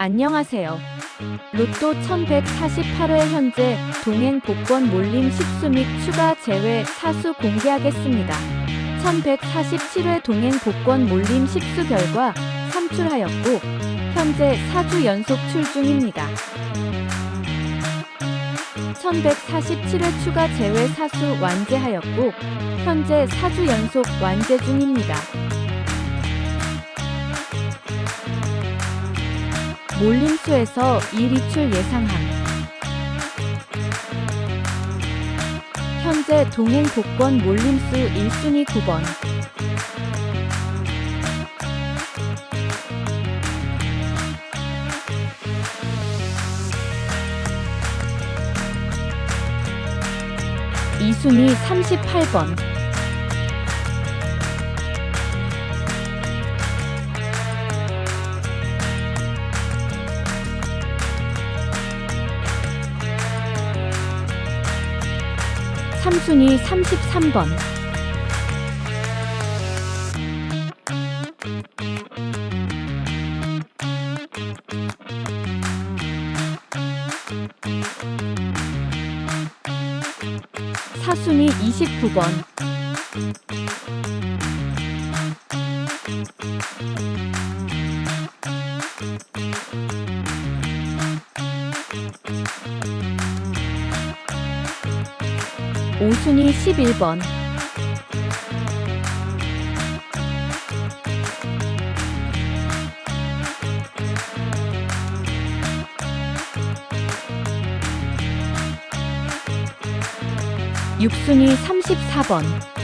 안녕하세요. 로또 1148회 현재 동행 복권 몰림 식수 및 추가 제외 사수 공개하겠습니다. 1147회 동행 복권 몰림 식수 결과 산출하였고 현재 4주 연속 출 중입니다. 1147회 추가 제외 사수 완제하였고 현재 4주 연속 완제 중입니다. 몰림수에서 2리출 예상함. 현재 동행 복권 몰림수 1순위 9번. 이순위 38번. 삼순위 33번. 사순위 29번. 오순위 11번. 육순위 34번.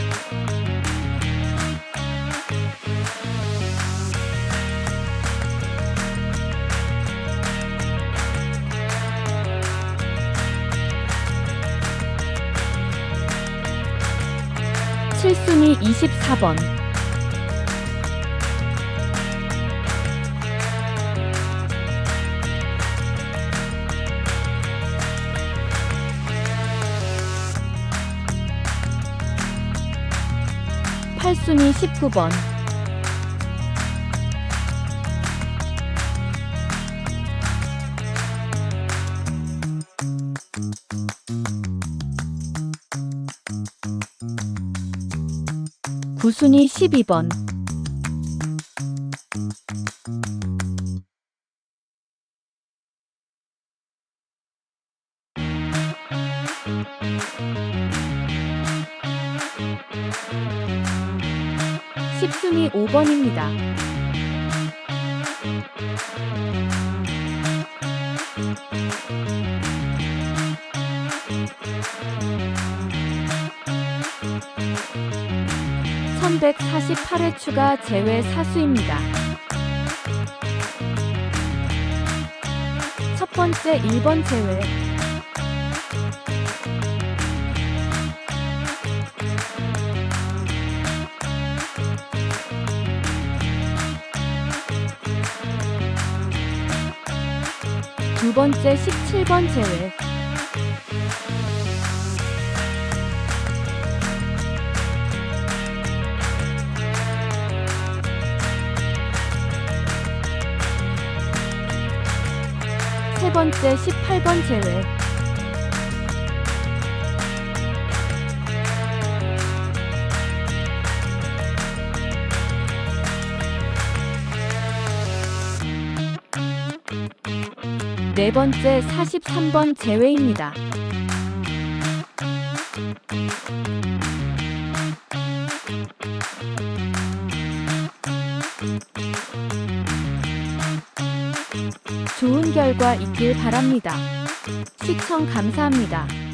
칠순위 24번. 팔순위 19번. 구순위 12번. 십순위 5번입니다. (1148회) 추가 제외 사수입니다. 첫 번째 1번 제외 두 번째 17번 제외 번째 18번 제외 네 번째 43번 제외입니다. 좋은 결과 있길 바랍니다. 시청 감사합니다.